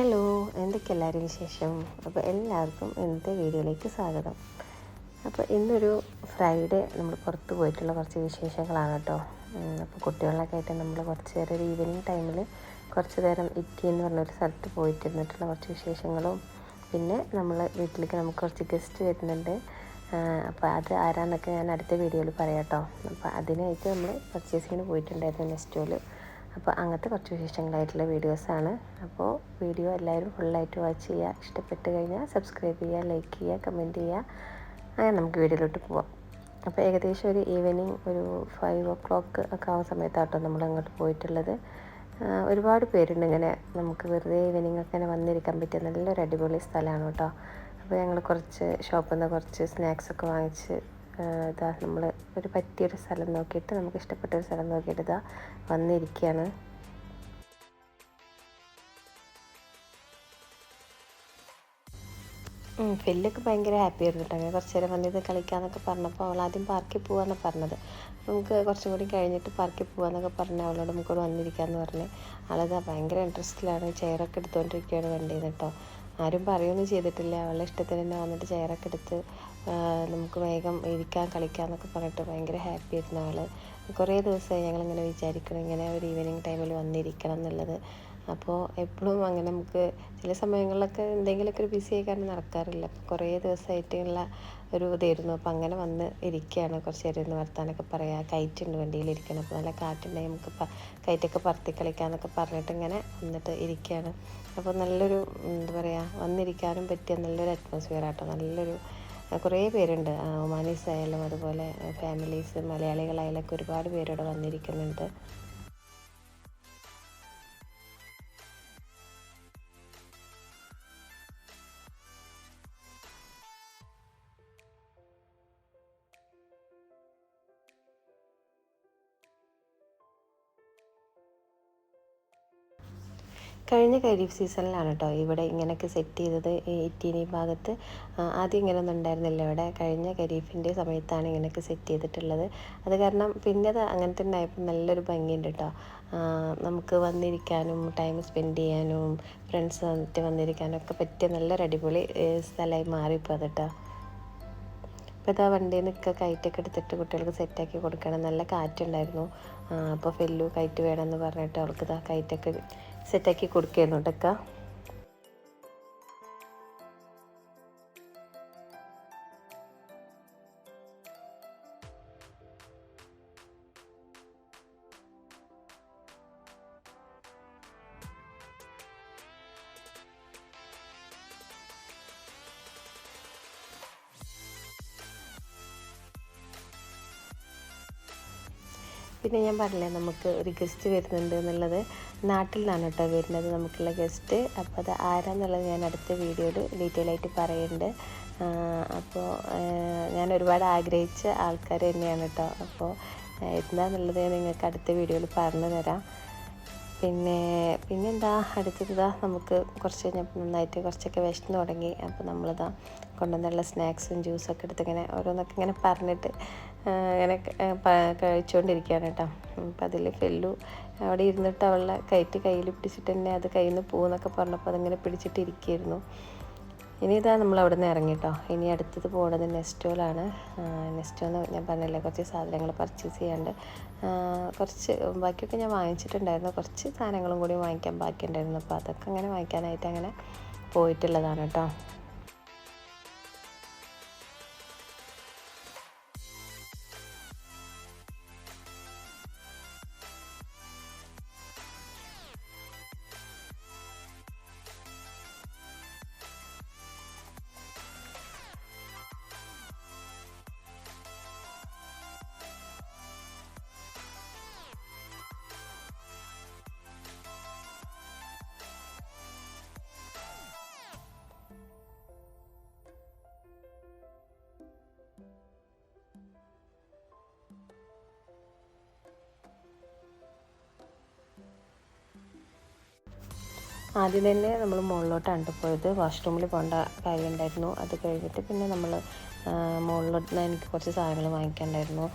Hello എന്തൊക്കെ എല്ലാവരും വിശേഷം? അപ്പോൾ എല്ലാവർക്കും ഇന്നത്തെ വീഡിയോയിലേക്ക് സ്വാഗതം. അപ്പോൾ ഇന്നൊരു ഫ്രൈഡേ നമ്മൾ പുറത്ത് പോയിട്ടുള്ള കുറച്ച് വിശേഷങ്ങളാണ് കേട്ടോ അപ്പോൾ കുട്ടികളൊക്കെ ആയിട്ട് നമ്മൾ കുറച്ച് നേരം ഒരു ഈവനിങ് ടൈമിൽ കുറച്ച് നേരം ഇറ്റി എന്ന് പറഞ്ഞൊരു സ്ഥലത്ത് പോയിട്ടിരുന്നിട്ടുള്ള കുറച്ച് വിശേഷങ്ങളും. പിന്നെ നമ്മൾ വീട്ടിലേക്ക് നമുക്ക് കുറച്ച് ഗസ്റ്റ് വരുന്നുണ്ട്. അപ്പോൾ അത് ആരാന്നൊക്കെ ഞാൻ അടുത്ത വീഡിയോയിൽ പറയാം കേട്ടോ അപ്പോൾ അതിനായിട്ട് നമ്മൾ പർച്ചേസിങ്ങിന് പോയിട്ടുണ്ടായിരുന്നു നെസ്റ്റോയിൽ അപ്പോൾ അങ്ങനത്തെ കുറച്ച് വിശേഷങ്ങളായിട്ടുള്ള വീഡിയോസാണ്. അപ്പോൾ വീഡിയോ എല്ലാവരും ഫുള്ളായിട്ട് വാച്ച് ചെയ്യുക ഇഷ്ടപ്പെട്ട് കഴിഞ്ഞാൽ സബ്സ്ക്രൈബ് ചെയ്യുക ലൈക്ക് ചെയ്യുക കമന്റ് ചെയ്യുക. അങ്ങനെ നമുക്ക് വീഡിയോയിലോട്ട് പോവാം. അപ്പോൾ ഏകദേശം ഒരു ഈവനിങ് ഒരു ഫൈവ് ഒ ക്ലോക്ക് ഒക്കെ ആവുന്ന സമയത്താട്ടോ നമ്മൾ അങ്ങോട്ട് പോയിട്ടുള്ളത്. ഒരുപാട് പേരുണ്ട് ഇങ്ങനെ നമുക്ക് വെറുതെ ഈവനിങ് ഒക്കെ ഇങ്ങനെ വന്നിരിക്കാൻ പറ്റിയ നല്ലൊരു അടിപൊളി സ്ഥലമാണ് കേട്ടോ. അപ്പോൾ ഞങ്ങൾ കുറച്ച് ഷോപ്പിൽ നിന്ന് കുറച്ച് സ്നാക്സൊക്കെ വാങ്ങിച്ച് ഇതാ നമ്മൾ ഒരു പറ്റിയൊരു സ്ഥലം നോക്കിയിട്ട് നമുക്ക് ഇഷ്ടപ്പെട്ട ഒരു സ്ഥലം നോക്കിയിട്ട് ഇതാ വന്നിരിക്കുകയാണ് ഫില്ലൊക്കെ ഭയങ്കര ഹാപ്പി ആയിരുന്നു കേട്ടോ. അങ്ങനെ കുറച്ച് നേരം വന്നിത് കളിക്കാന്നൊക്കെ പറഞ്ഞപ്പോൾ അവൾ ആദ്യം പാർക്കിൽ പോകാമെന്ന് പറഞ്ഞത്. നമുക്ക് കുറച്ചും കൂടി കഴിഞ്ഞിട്ട് പാർക്കിൽ പോകാമെന്നൊക്കെ പറഞ്ഞ് അവളോട് നമുക്കോട് വന്നിരിക്കാമെന്ന് പറഞ്ഞ്. ആളത് ഭയങ്കര ഇൻട്രസ്റ്റിലാണ് ചെയറൊക്കെ എടുത്തുകൊണ്ടിരിക്കുകയാണ് വണ്ടിയിൽ നിന്ന് കേട്ടോ. ആരും പറയുകയൊന്നും ചെയ്തിട്ടില്ല. അവളുടെ ഇഷ്ടത്തിന് തന്നെ വന്നിട്ട് ചെയറൊക്കെ എടുത്ത് നമുക്ക് വേഗം ഇരിക്കാൻ കളിക്കാം എന്നൊക്കെ പറഞ്ഞിട്ട് ഭയങ്കര ഹാപ്പി ആയിരുന്നു ആൾ കുറേ ദിവസമായി ഞങ്ങളിങ്ങനെ വിചാരിക്കണം ഇങ്ങനെ ഒരു ഈവനിങ് ടൈമിൽ വന്നിരിക്കണം എന്നുള്ളത്. അപ്പോൾ എപ്പോഴും അങ്ങനെ നമുക്ക് ചില സമയങ്ങളിലൊക്കെ എന്തെങ്കിലുമൊക്കെ ഒരു ബിസി ആയി കാരണം നടക്കാറില്ല. അപ്പോൾ കുറേ ദിവസമായിട്ടുള്ള ഒരു ഇതായിരുന്നു. അപ്പോൾ അങ്ങനെ വന്ന് ഇരിക്കുകയാണ്. കുറച്ച് നേരം ഒന്ന് വർത്താനൊക്കെ പറയാം. കയറ്റുണ്ട് വണ്ടിയിലിരിക്കണം അപ്പോൾ നല്ല കാറ്റുണ്ടെങ്കിൽ നമുക്ക് കയറ്റൊക്കെ പറത്തി കളിക്കാമെന്നൊക്കെ പറഞ്ഞിട്ട് ഇങ്ങനെ വന്നിട്ട് ഇരിക്കുകയാണ്. അപ്പോൾ നല്ലൊരു എന്താ പറയുക വന്നിരിക്കാനും പറ്റിയ നല്ലൊരു അറ്റ്മോസ്ഫിയർ ആട്ടോ. നല്ലൊരു കുറേ പേരുണ്ട്. ഒമാനീസ് ആയാലും അതുപോലെ ഫാമിലീസ് മലയാളികളായാലൊക്കെ ഒരുപാട് പേരിവിടെ വന്നിരിക്കുന്നുണ്ട്. കഴിഞ്ഞ കരീഫ് സീസണിലാണ് കേട്ടോ ഇവിടെ ഇങ്ങനെയൊക്കെ സെറ്റ് ചെയ്തത് ഇറ്റീനി ഭാഗത്ത്. ആദ്യം ഇങ്ങനെയൊന്നും ഉണ്ടായിരുന്നില്ല ഇവിടെ. കഴിഞ്ഞ ഖരീഫിന്റെ സമയത്താണ് ഇങ്ങനെയൊക്കെ സെറ്റ് ചെയ്തിട്ടുള്ളത്. അത് കാരണം പിന്നെ അത് അങ്ങനെ തന്നെ ആയപ്പോൾ നല്ലൊരു ഭംഗിയുണ്ട് കേട്ടോ നമുക്ക് വന്നിരിക്കാനും ടൈം സ്പെൻഡ് ചെയ്യാനും ഫ്രണ്ട്സ് വന്നിട്ട് വന്നിരിക്കാനും ഒക്കെ പറ്റിയ നല്ലൊരു അടിപൊളി സ്ഥലമായി മാറിപ്പോൾ അത് കേട്ടോ അപ്പോൾ ഇതാ വണ്ടിയിൽ നിൽക്കുക. കയറ്റൊക്കെ എടുത്തിട്ട് കുട്ടികൾക്ക് സെറ്റാക്കി കൊടുക്കണം. നല്ല കാറ്റുണ്ടായിരുന്നു. അപ്പോൾ ഫെല്ലു കയറ്റ് വേണമെന്ന് പറഞ്ഞിട്ട് അവൾക്ക് ഇതാ കയറ്റൊക്കെ സെറ്റാക്കി കൊടുക്കുകയായിരുന്നു കേട്ടൊക്കെ പിന്നെ ഞാൻ പറഞ്ഞില്ലേ നമുക്ക് ഒരു ഗസ്റ്റ് വരുന്നുണ്ട് എന്നുള്ളത്. നാട്ടിൽ നിന്നാണ് കേട്ടോ വരുന്നത് നമുക്കുള്ള ഗസ്റ്റ്. അപ്പോൾ അത് ആരാന്നുള്ളത് ഞാൻ അടുത്ത വീഡിയോയിൽ ഡീറ്റെയിൽ ആയിട്ട് പറയുന്നുണ്ട്. അപ്പോൾ ഞാൻ ഒരുപാട് ആഗ്രഹിച്ച ആൾക്കാർ തന്നെയാണ് കേട്ടോ. അപ്പോൾ എന്താണെന്നുള്ളത് ഞാൻ നിങ്ങൾക്ക് അടുത്ത വീഡിയോയിൽ പറഞ്ഞു തരാം. പിന്നെ പിന്നെന്താ? അടുത്തതാ നമുക്ക് കുറച്ച് കഴിഞ്ഞപ്പോൾ നന്നായിട്ട് കുറച്ചൊക്കെ വിശന്ന് തുടങ്ങി. അപ്പോൾ നമ്മളിതാ കൊണ്ടുവന്നുള്ള സ്നാക്സും ജ്യൂസൊക്കെ എടുത്ത് ഇങ്ങനെ ഓരോന്നൊക്കെ ഇങ്ങനെ പറഞ്ഞിട്ട് ഇങ്ങനെ കഴിച്ചുകൊണ്ടിരിക്കുകയാണ് കേട്ടോ. അപ്പം അതിൽ ഫെല്ലു അവിടെ ഇരുന്നിട്ട് അവളുടെ കയറ്റ് കയ്യിൽ പിടിച്ചിട്ട് തന്നെ അത് കയ്യിൽ നിന്ന് പോകുന്നൊക്കെ പറഞ്ഞപ്പോൾ അതിങ്ങനെ പിടിച്ചിട്ട് ഇരിക്കുകയായിരുന്നു ഇനി ഇതാ നമ്മൾ അവിടെ നിന്ന് ഇറങ്ങി കേട്ടോ ഇനി അടുത്തത് പോകുന്നത് നെസ്റ്റോലാണ്. നെസ്റ്റോന്ന് ഞാൻ പറഞ്ഞില്ലേ കുറച്ച് സാധനങ്ങൾ പർച്ചേസ് ചെയ്യാണ്ട്. കുറച്ച് ബാക്കിയൊക്കെ ഞാൻ വാങ്ങിച്ചിട്ടുണ്ടായിരുന്നു. കുറച്ച് സാധനങ്ങളും കൂടി വാങ്ങിക്കാൻ ബാക്കിയുണ്ടായിരുന്നു. അപ്പോൾ അതൊക്കെ അങ്ങനെ വാങ്ങിക്കാനായിട്ട് അങ്ങനെ പോയിട്ടുള്ളതാണ് കേട്ടോ ആദ്യം തന്നെ നമ്മൾ മുകളിലോട്ടാണ് ട്ടോ പോയത്. വാഷ്റൂമിൽ പോകേണ്ട കാര്യമുണ്ടായിരുന്നു. അത് കഴിഞ്ഞിട്ട് പിന്നെ നമ്മൾ മുകളിലോട്ട് എനിക്ക് കുറച്ച് സാധനങ്ങൾ വാങ്ങിക്കാണ്ടായിരുന്നു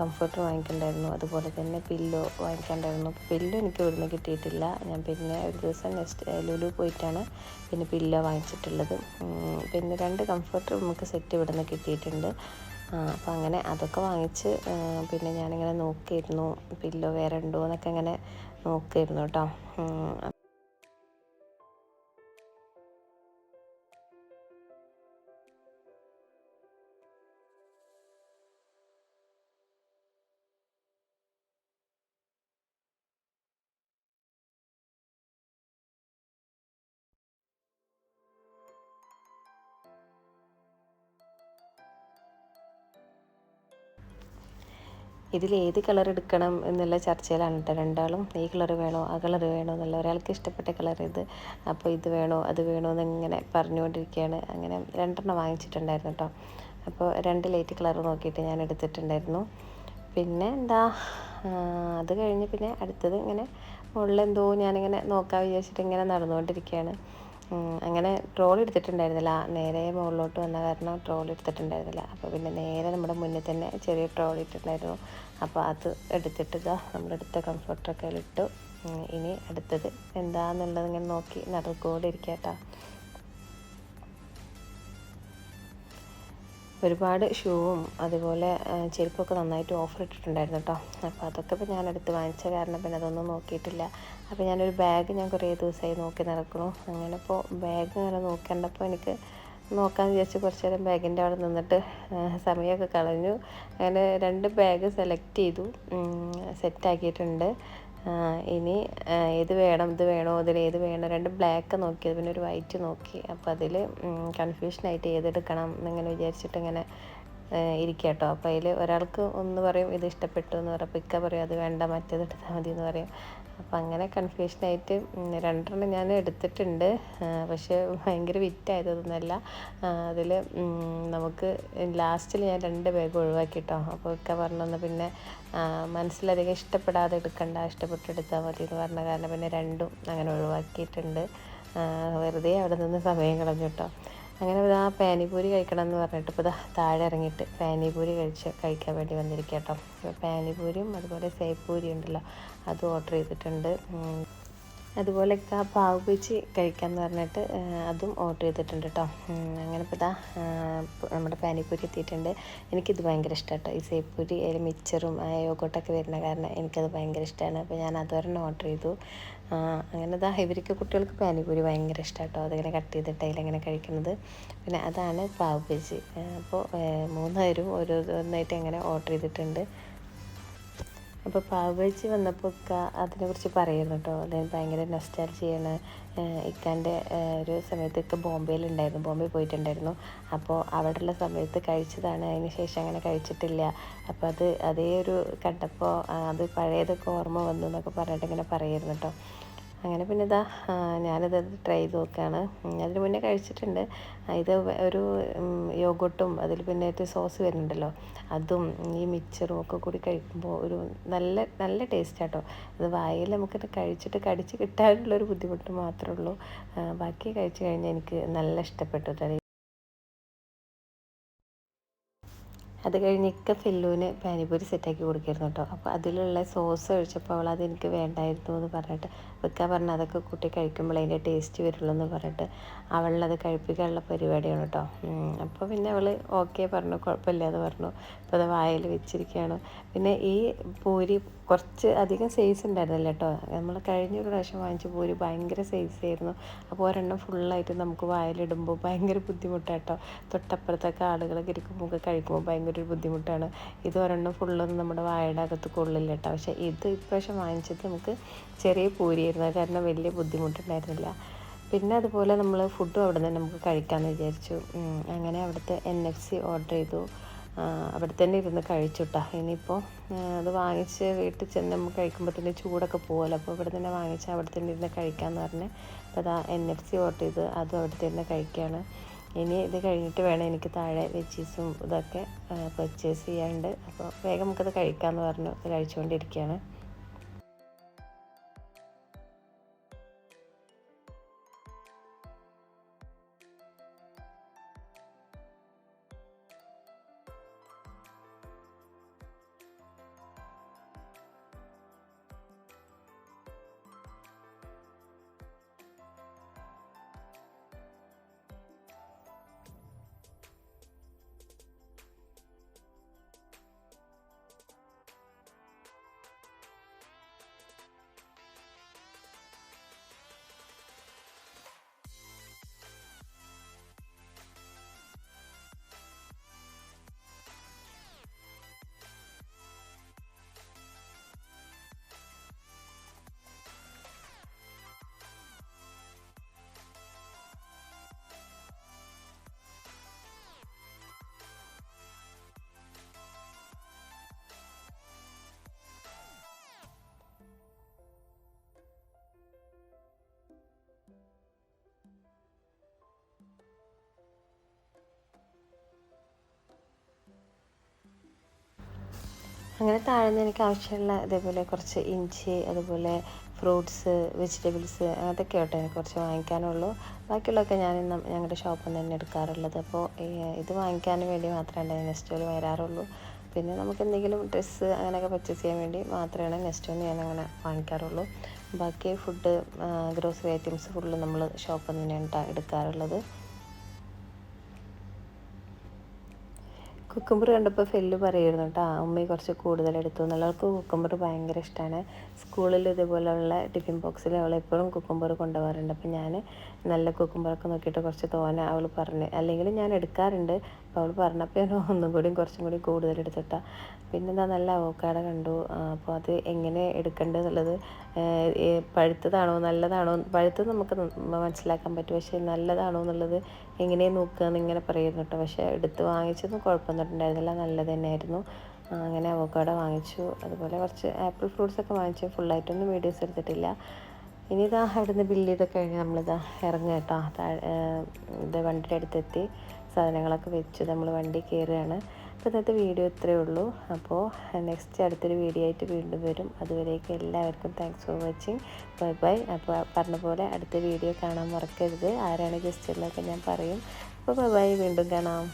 കംഫർട്ട് വാങ്ങിക്കണ്ടായിരുന്നു അതുപോലെ തന്നെ പില്ലോ വാങ്ങിക്കാണ്ടായിരുന്നു പില്ലോ എനിക്ക് ഇവിടുന്ന് കിട്ടിയിട്ടില്ല. ഞാൻ പിന്നെ ഒരു ദിവസം നെക്സ്റ്റ് ലുലു പോയിട്ടാണ് പിന്നെ പില്ലോ വാങ്ങിച്ചിട്ടുള്ളത്. പിന്നെ രണ്ട് കംഫർട്ടർ നമുക്ക് സെറ്റ് ഇവിടുന്ന് കിട്ടിയിട്ടുണ്ട്. അപ്പോൾ അങ്ങനെ അതൊക്കെ വാങ്ങിച്ച് പിന്നെ ഞാനിങ്ങനെ നോക്കിയിരുന്നു. പില്ലോ വേറെ ഉണ്ടോ എന്നൊക്കെ ഇങ്ങനെ നോക്കിയിരുന്നു കേട്ടോ ഇതിൽ ഏത് കളർ എടുക്കണം എന്നുള്ള ചർച്ചയിലാണ് കേട്ടോ രണ്ടാളും ഈ കളർ വേണോ ആ കളർ വേണോ എന്നുള്ള ഒരാൾക്ക് ഇഷ്ടപ്പെട്ട കളർ ഇത് അപ്പോൾ ഇത് വേണോ അത് വേണോ എന്നിങ്ങനെ പറഞ്ഞുകൊണ്ടിരിക്കുകയാണ് അങ്ങനെ രണ്ടെണ്ണം വാങ്ങിച്ചിട്ടുണ്ടായിരുന്നു കേട്ടോ അപ്പോൾ രണ്ട് ലൈറ്റ് കളർ നോക്കിയിട്ട് ഞാൻ എടുത്തിട്ടുണ്ടായിരുന്നു. പിന്നെ എന്താ അത് കഴിഞ്ഞ് പിന്നെ അടുത്തത് ഇങ്ങനെ മുകളിലെന്തോ ഞാനിങ്ങനെ നോക്കാൻ വിചാരിച്ചിട്ട് ഇങ്ങനെ നടന്നുകൊണ്ടിരിക്കുകയാണ് അങ്ങനെ ട്രോളി എടുത്തിട്ടുണ്ടായിരുന്നില്ല. നേരെ മുകളിലോട്ട് വന്ന കാരണം ട്രോളി എടുത്തിട്ടുണ്ടായിരുന്നില്ല. അപ്പോൾ പിന്നെ നേരെ നമ്മുടെ മുന്നിൽ തന്നെ ചെറിയ ട്രോളി ഇട്ടിട്ടുണ്ടായിരുന്നു. അപ്പോൾ അത് എടുത്തിട്ട് ഇതാ നമ്മളെടുത്ത കംഫർട്ടൊക്കെ ഇട്ടു ഇനി അടുത്തത് എന്താണെന്നുള്ളത് ഇങ്ങനെ നോക്കി നടക്കൊണ്ടിരിക്കട്ടോ ഒരുപാട് ഷൂവും അതുപോലെ ചെരുപ്പൊക്കെ നന്നായിട്ട് ഓഫർ ഇട്ടിട്ടുണ്ടായിരുന്നു കേട്ടോ അപ്പോൾ അതൊക്കെ ഇപ്പോൾ ഞാൻ എടുത്ത് വാങ്ങിച്ച കാരണം പിന്നെ അതൊന്നും നോക്കിയിട്ടില്ല. അപ്പോൾ ഞാനൊരു ബാഗ് ഞാൻ കുറേ ദിവസമായി നോക്കി നടക്കണു അങ്ങനെ ഇപ്പോൾ ബാഗ് അങ്ങനെ നോക്കേണ്ടപ്പോൾ എനിക്ക് നോക്കാൻ വിചാരിച്ച് കുറച്ച് നേരം ബാഗിന്റെ അവിടെ നിന്നിട്ട് സമയമൊക്കെ കളഞ്ഞു. അങ്ങനെ രണ്ട് ബാഗ് സെലക്ട് ചെയ്തു. സെറ്റാക്കിയിട്ടുണ്ട് ഇനി ഏത് വേണം ഇത് വേണോ അതിൽ ഏത് വേണം രണ്ട് ബ്ലാക്ക് നോക്കി പിന്നെ ഒരു വൈറ്റ് നോക്കി. അപ്പോൾ അതിൽ കൺഫ്യൂഷനായിട്ട് ഏതെടുക്കണം എന്നിങ്ങനെ വിചാരിച്ചിട്ട് ഇങ്ങനെ ഇരിക്കുക കേട്ടോ അപ്പോൾ അതിൽ ഒരാൾക്ക് ഒന്ന് പറയും ഇത് ഇഷ്ടപ്പെട്ടു എന്ന് പറയും. അപ്പോൾ ഇക്ക പറയും അത് വേണ്ട മറ്റേത് എടുത്താൽ മതി എന്ന് പറയും. അപ്പം അങ്ങനെ കൺഫ്യൂഷനായിട്ട് രണ്ടെണ്ണം ഞാൻ എടുത്തിട്ടുണ്ട്. പക്ഷേ ഭയങ്കര വിറ്റായതൊന്നുമല്ല അതിൽ നമുക്ക് ലാസ്റ്റിൽ ഞാൻ രണ്ട് ബാഗ് ഒഴിവാക്കി കേട്ടോ അപ്പോൾ ഒക്കെ പറഞ്ഞു പിന്നെ മനസ്സിലധികം ഇഷ്ടപ്പെടാതെ എടുക്കണ്ട ഇഷ്ടപ്പെട്ടെടുത്താൽ മതി എന്ന് പറഞ്ഞ കാരണം പിന്നെ രണ്ടും അങ്ങനെ ഒഴിവാക്കിയിട്ടുണ്ട്. വെറുതെ അവിടെ നിന്ന് സമയം കളഞ്ഞു കേട്ടോ അങ്ങനെ ആ പാനിപൂരി കഴിക്കണം എന്ന് പറഞ്ഞിട്ട് ഇപ്പോൾ ഇതാ താഴെ ഇറങ്ങിയിട്ട് പാനിപൂരി കഴിച്ച് കഴിക്കാൻ വേണ്ടി വന്നിരിക്കുക കേട്ടോ പാനിപൂരിയും അതുപോലെ സേപ്പൂരി ഉണ്ടല്ലോ. അതും ഓർഡർ ചെയ്തിട്ടുണ്ട്. അതുപോലെ പാവ് ബീച്ച് കഴിക്കാമെന്ന് പറഞ്ഞിട്ട് അതും ഓർഡർ ചെയ്തിട്ടുണ്ട് കേട്ടോ അങ്ങനെ ഇപ്പോൾ ഇതാ നമ്മുടെ പാനിപ്പൂരി എത്തിയിട്ടുണ്ട്. എനിക്കിത് ഭയങ്കര ഇഷ്ടമാണ് കേട്ടോ ഈ സേപ്പൂരി അതിൽ മിച്ചറും യോഗോട്ടൊക്കെ വരുന്ന കാരണം എനിക്കത് ഭയങ്കര ഇഷ്ടമാണ് അപ്പോൾ ഞാൻ അതൊരെണ്ണം ഓർഡർ ചെയ്തു. അങ്ങനെ ഇതാ ഇവർക്ക് കുട്ടികൾക്ക് പാനിപ്പൂരി ഭയങ്കര ഇഷ്ടമാണ് കേട്ടോ അതിങ്ങനെ കട്ട് ചെയ്തിട്ട് അതിലങ്ങനെ കഴിക്കുന്നത്. പിന്നെ അതാണ് പാവ് ബീച്ച് അപ്പോൾ മൂന്നുപേരും ഓരോന്നായിട്ട് അങ്ങനെ ഓർഡർ ചെയ്തിട്ടുണ്ട്. അപ്പോൾ പാവബജി വന്നപ്പോൾ ഇക്ക അതിനെക്കുറിച്ച് പറയുന്നു കേട്ടോ അത് ഭയങ്കര നൊസ്റ്റാൾജിയാണ് ഇക്കാന്റെ ഒരു സമയത്ത് ബോംബെയിലുണ്ടായിരുന്നു. ബോംബെ പോയിട്ടുണ്ടായിരുന്നു. അപ്പോൾ അവിടെയുള്ള സമയത്ത് കഴിച്ചതാണ്. അതിന് ശേഷം അങ്ങനെ കഴിച്ചിട്ടില്ല. അപ്പോൾ അത് അതേ ഒരു കണ്ടപ്പോൾ അത് പഴയതൊക്കെ ഓർമ്മ വന്നു എന്നൊക്കെ പറഞ്ഞിട്ട് ഇങ്ങനെ പറയായിരുന്നു കേട്ടോ അങ്ങനെ പിന്നെ ഇതാ ഞാനിത് ട്രൈ ചെയ്ത് നോക്കുകയാണ് അതിന് മുന്നേ കഴിച്ചിട്ടുണ്ട്. ഇത് ഒരു യോഗട്ടും അതിൽ പിന്നെ സോസ് വരുന്നുണ്ടല്ലോ. അതും ഈ മിക്സറും ഒക്കെ കൂടി കഴിക്കുമ്പോൾ ഒരു നല്ല നല്ല ടേസ്റ്റ് ആട്ടോ. അത് വായിൽ നമുക്കിത് കഴിച്ചിട്ട് കടിച്ച് കിട്ടാനുള്ളൊരു ബുദ്ധിമുട്ട് മാത്രമേ ഉള്ളൂ. ബാക്കി കഴിച്ച് കഴിഞ്ഞാൽ എനിക്ക് നല്ല ഇഷ്ടപ്പെട്ടു അത് കഴിഞ്ഞ് ഇക്ക ഫെല്ലുവിന് പാനിപ്പൂരി സെറ്റാക്കി കൊടുക്കായിരുന്നു കേട്ടോ. അപ്പോൾ അതിലുള്ള സോസ് ഒഴിച്ചപ്പോൾ അവൾ അതെനിക്ക് വേണ്ടായിരുന്നു എന്ന് പറഞ്ഞിട്ട് വെക്കാൻ പറഞ്ഞാൽ അതൊക്കെ കൂട്ടി കഴിക്കുമ്പോൾ അതിന്റെ ടേസ്റ്റ് വരുള്ളൂ എന്ന് പറഞ്ഞിട്ട് അവളത് കഴിപ്പിക്കാനുള്ള പരിപാടിയാണ് കേട്ടോ. അപ്പോൾ പിന്നെ അവൾ ഓക്കെ പറഞ്ഞു കുഴപ്പമില്ല എന്ന് പറഞ്ഞു. അപ്പോൾ അത് വായിൽ വെച്ചിരിക്കുകയാണ്. പിന്നെ ഈ പൂരി കുറച്ച് അധികം സൈസ് ഉണ്ടായിരുന്നില്ല കേട്ടോ. നമ്മൾ കഴിഞ്ഞ പ്രാവശ്യം വാങ്ങിച്ച പൂരി ഭയങ്കര സൈസ് ആയിരുന്നു. അപ്പോൾ ഒരെണ്ണം ഫുള്ളായിട്ട് നമുക്ക് വായിലിടുമ്പോൾ ഭയങ്കര ബുദ്ധിമുട്ടാട്ടോ തൊട്ടപ്പുറത്തൊക്കെ ആളുകളൊക്കെ ഇരിക്കുമ്പോൾ ഒക്കെ കഴിക്കുമ്പോൾ ഭയങ്കര ഒരു ബുദ്ധിമുട്ടാണ്. ഇത് ഒരെണ്ണം ഫുള്ളൊന്നും നമ്മുടെ വായയുടെ അകത്ത് കൊള്ളില്ല കേട്ടോ. പക്ഷേ ഇത് ഇപ്രാവശ്യം വാങ്ങിച്ചത് നമുക്ക് ചെറിയ പൂരിയായിരുന്നു. കാരണം വലിയ ബുദ്ധിമുട്ടുണ്ടായിരുന്നില്ല. പിന്നെ അതുപോലെ നമ്മൾ ഫുഡും അവിടെ നിന്ന് നമുക്ക് കഴിക്കാമെന്ന് വിചാരിച്ചു. അങ്ങനെ അവിടുത്തെ എൻ എഫ് സി ഓർഡർ ചെയ്തു. അവിടെ തന്നെ ഇരുന്ന് കഴിച്ചുട്ടാ. ഇനിയിപ്പോൾ അത് വാങ്ങിച്ച് വീട്ടിൽ ചെന്ന് നമുക്ക് കഴിക്കുമ്പോൾ തന്നെ ചൂടൊക്കെ പോകുമല്ലോ അപ്പോൾ ഇവിടെ തന്നെ വാങ്ങിച്ച് അവിടെ തന്നെ ഇരുന്ന് കഴിക്കാമെന്ന് പറഞ്ഞ് അപ്പോൾ അതാ എൻ എഫ് സി ഓർഡർ ചെയ്ത് അതും അവിടെ തന്നെ കഴിക്കുകയാണ് ഇനി ഇത് കഴിഞ്ഞിട്ട് വേണം എനിക്ക് താഴെ വെച്ചീസും ഇതൊക്കെ പർച്ചേസ് ചെയ്യാണ്ട്. അപ്പോൾ വേഗം നമുക്കത് കഴിക്കാമെന്ന് പറഞ്ഞു കഴിച്ചുകൊണ്ടിരിക്കുകയാണ്. അങ്ങനെ താഴ്ന്ന് എനിക്ക് ആവശ്യമുള്ള ഇതേപോലെ കുറച്ച് ഇഞ്ചി അതുപോലെ ഫ്രൂട്ട്സ് വെജിറ്റബിൾസ് അതൊക്കെ എനിക്ക് കുറച്ച് വാങ്ങിക്കാനുള്ളൂ. ബാക്കിയുള്ളതൊക്കെ ഞാൻ ഞങ്ങളുടെ ഷോപ്പിൽ നിന്ന് തന്നെ എടുക്കാറുള്ളത്. അപ്പോൾ ഇത് വാങ്ങിക്കാൻ വേണ്ടി മാത്രമേ നെസ്റ്റോയിൽ വരാറുള്ളൂ. പിന്നെ നമുക്ക് എന്തെങ്കിലും ഡ്രസ്സ് അങ്ങനെയൊക്കെ പർച്ചേസ് ചെയ്യാൻ വേണ്ടി മാത്രമാണ് നെസ്റ്റോയിൽ ഞാൻ അങ്ങനെ വാങ്ങിക്കാറുള്ളൂ. ബാക്കി ഫുഡ് ഗ്രോസറി ഐറ്റംസ് ഫുള്ള് നമ്മൾ ഷോപ്പിൽ നിന്ന് തന്നെയാണ് എടുക്കാറുള്ളത്. കുക്കുംബർ കണ്ടപ്പോൾ ഫെല്ല് പറയുമായിരുന്നു കേട്ടോ ഉമ്മി കുറച്ച് കൂടുതൽ എടുത്തു എന്നുള്ളവർക്ക് കുക്കുംബർ ഭയങ്കര ഇഷ്ടമാണ് സ്കൂളിൽ ഇതുപോലെയുള്ള ടിഫിൻ ബോക്സിൽ അവൾ എപ്പോഴും കുക്കുംബർ കൊണ്ടുപോകാറുണ്ട്. അപ്പോൾ ഞാൻ നല്ല കുക്കുംബറൊക്കെ നോക്കിയിട്ട് കുറച്ച് തോന അവൾ പറഞ്ഞു. അല്ലെങ്കിൽ ഞാൻ എടുക്കാറുണ്ട്. അപ്പോൾ അവൾ പറഞ്ഞപ്പോൾ ഞാൻ ഒന്നും കൂടി കുറച്ചും കൂടി കൂടുതൽ എടുത്തിട്ടാ പിന്നെന്താ നല്ല അവക്കാട കണ്ടു. അപ്പോൾ അത് എങ്ങനെ എടുക്കേണ്ടതെന്നുള്ളത് പഴുത്തതാണോ നല്ലതാണോ? പഴുത്തത് നമുക്ക് മനസ്സിലാക്കാൻ പറ്റും. പക്ഷേ നല്ലതാണോ എന്നുള്ളത് എങ്ങനെ നോക്കുക എന്നിങ്ങനെ പറയുന്നു കേട്ടോ. പക്ഷേ എടുത്ത് വാങ്ങിച്ചതും കുഴപ്പമൊന്നുണ്ടായിരുന്നില്ല നല്ലത് തന്നെയായിരുന്നു. അങ്ങനെ അവക്കാട വാങ്ങിച്ചു. അതുപോലെ കുറച്ച് ആപ്പിൾ ഫ്രൂട്ട്സൊക്കെ വാങ്ങിച്ചു. ഫുള്ളായിട്ടൊന്നും വീഡിയോസ് എടുത്തിട്ടില്ല. ഇനി ഇതാ അവിടുന്ന് ബില്ല് ചെയ്തൊക്കെ കഴിഞ്ഞ് നമ്മളിതാ ഇറങ്ങുക കേട്ടോ. ഇത് വണ്ടിയുടെ അടുത്തെത്തി സാധനങ്ങളൊക്കെ വെച്ച്. നമ്മൾ വണ്ടി കയറുകയാണ്. അപ്പോൾ ഇന്നത്തെ വീഡിയോ ഇത്രയേ ഉള്ളൂ. അപ്പോൾ നെക്സ്റ്റ് അടുത്തൊരു വീഡിയോ ആയിട്ട് വീണ്ടും വരും. അതുവരേക്ക് എല്ലാവർക്കും thanks for watching bye bye അപ്പോൾ പറഞ്ഞ പോലെ അടുത്ത വീഡിയോ കാണാൻ മറക്കരുത്. ആരാണ് ഗസ്റ്റ് എന്നൊക്കെ ഞാൻ പറയും. അപ്പോൾ ബൈ ബൈ വീണ്ടും കാണാം.